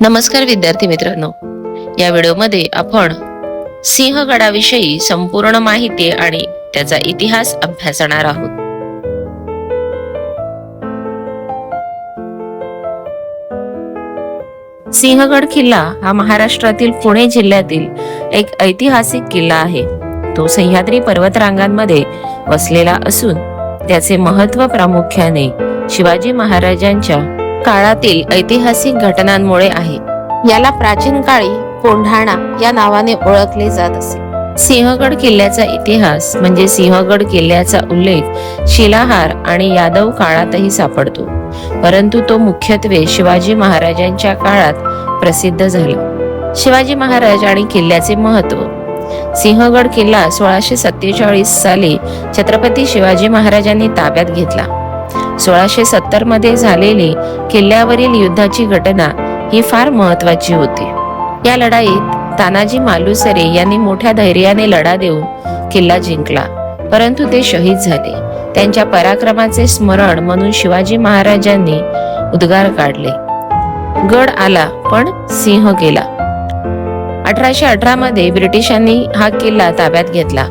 नमस्कार विद्यार्थी मित्रांनो. या व्हिडिओमध्ये आपण सिंहगडाविषयी संपूर्ण माहिती आणि त्याचा इतिहास अभ्यासणार आहोत. सिंहगड किल्ला हा महाराष्ट्रातील पुणे जिल्ह्यातील एक ऐतिहासिक किल्ला आहे. तो सह्याद्री पर्वतरांगांमध्ये वसलेला असून त्याचे महत्त्व प्रामुख्याने शिवाजी महाराजांच्या काळातील ऐतिहासिक घटनांमुळे आहे. याला प्राचीन काळी कोंढाणा या नावाने ओळखले जात असे. सिंहगड किल्ल्याचा इतिहास म्हणजे सिंहगड किल्ल्याचा उल्लेख शिलाहार आणि यादव काळातही सापडतो. परंतु तो मुख्यत्वे शिवाजी महाराजांच्या काळात प्रसिद्ध झाला. शिवाजी महाराज आणि किल्ल्याचे महत्त्व सिंहगड किल्ला सोळाशे सत्तेचाळीस साली छत्रपती शिवाजी महाराजांनी ताब्यात घेतला. सोळाशे सत्तरमध्ये झालेली किल्ल्यावरील युद्धाची घटना ही फार महत्वाची होती. या लढाईत तानाजी मालुसरे यांनी मोठ्या धैर्याने लढा देऊन किल्ला जिंकला. परंतु ते शहीद झाले. त्यांच्या पराक्रमाचे स्मरण म्हणून शिवाजी महाराजांनी उद्गार काढले. गड आला पण सिंह गेला. अठराशे अठरा मध्ये ब्रिटिशांनी हा किल्ला ताब्यात घेतला.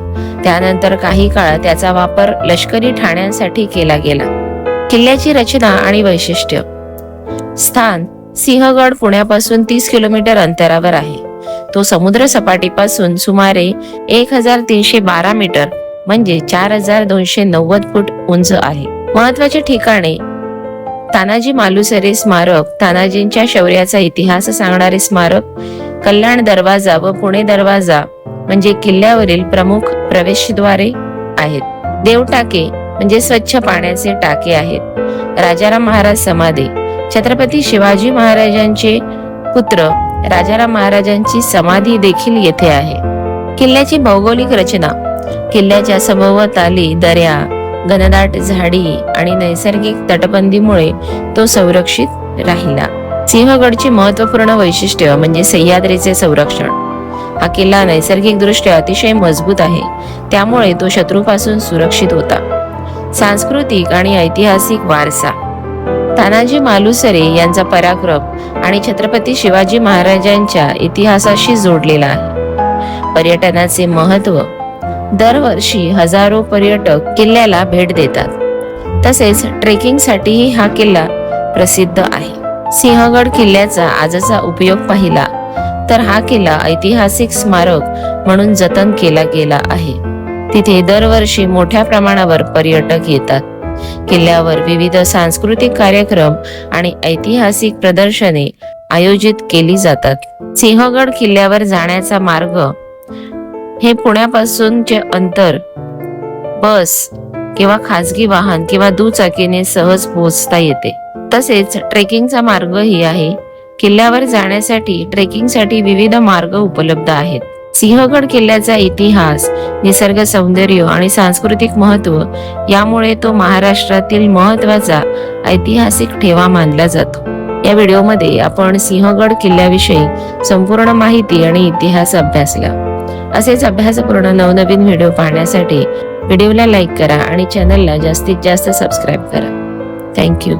त्यानंतर काही काळ त्याचा वापर लष्करी ठाण्यांसाठी केला गेला. किल्ल्याची रचना आणि वैशिष्ट्य. स्थान सिंहगड पुण्यापासून तीस किलोमीटर अंतरावर आहे. तो समुद्र सपाटीपासून सुमारे एक हजार तीनशे बारा मीटर म्हणजे चार हजार दोनशे नव्वद फूट उंच आहे. महत्त्वाचे ठिकाणे तानाजी मालुसरे स्मारक तानाजींच्या शौर्याचा इतिहास सांगणारे स्मारक कल्याण दरवाजा व पुणे दरवाजा म्हणजे किल्ल्यावरील प्रमुख प्रवेशद्वारे आहेत. देवटाके म्हणजे स्वच्छ पाण्याचे टाके आहेत. राजाराम महाराज समाधी. छत्रपती शिवाजी महाराजांचे पुत्र राजाराम महाराजांची समाधी देखील येथे आहे. किल्ल्याची भौगोलिक रचना. किल्ल्याच्या सभोवताली दर्या घनदाट झाडी आणि नैसर्गिक तटबंदीमुळे तो संरक्षित राहिला. सिंहगडची महत्त्वपूर्ण वैशिष्ट्य म्हणजे सह्याद्रीचे संरक्षण. हा किल्ला नैसर्गिक दृष्ट्या अतिशय मजबूत आहे. त्यामुळे तो शत्रूपासून सुरक्षित होता. सांस्कृतिक आणि ऐतिहासिक वारसा. तानाजी मालुसरे यांचा पराक्रम आणि छत्रपती शिवाजी महाराजांच्या इतिहासाशी जोडलेला आहे. पर्यटनाचे महत्त्व दरवर्षी हजारो पर्यटक किल्ल्याला भेट देतात. तसेच ट्रेकिंगसाठीही हा किल्ला प्रसिद्ध आहे. सिंहगड किल्ल्याचा आजचा उपयोग पाहिला तर हा किल्ला ऐतिहासिक स्मारक म्हणून जतन केला गेला आहे. तिथे दरवर्षी मोठ्या प्रमाणावर पर्यटक येतात. किल्ल्यावर विविध सांस्कृतिक कार्यक्रम आणि ऐतिहासिक प्रदर्शने आयोजित केली जातात. सिंहगड किल्ल्यावर जाण्याचा मार्ग हे पुण्यापासूनचे अंतर बस किंवा खासगी वाहन किंवा दुचाकीने सहज पोहोचता येते. तसेच ट्रेकिंगचा मार्गही आहे. किल्ल्यावर जाण्यासाठी ट्रेकिंगसाठी विविध मार्ग उपलब्ध आहेत. सिंहगड किल्ल्याचा इतिहास निसर्ग सौंदर्य आणि सांस्कृतिक महत्त्व यामुळे तो महाराष्ट्रातील महत्त्वाचा ऐतिहासिक ठेवा मानला जातो. या व्हिडिओमध्ये आपण सिंहगड किल्ल्याविषयी संपूर्ण माहिती आणि इतिहास अभ्यासला. असेच अभ्यासपूर्ण नवनवीन व्हिडिओ पाहण्यासाठी व्हिडिओला लाईक करा आणि चॅनलला जास्तीत जास्त सबस्क्राईब करा. थँक्यू.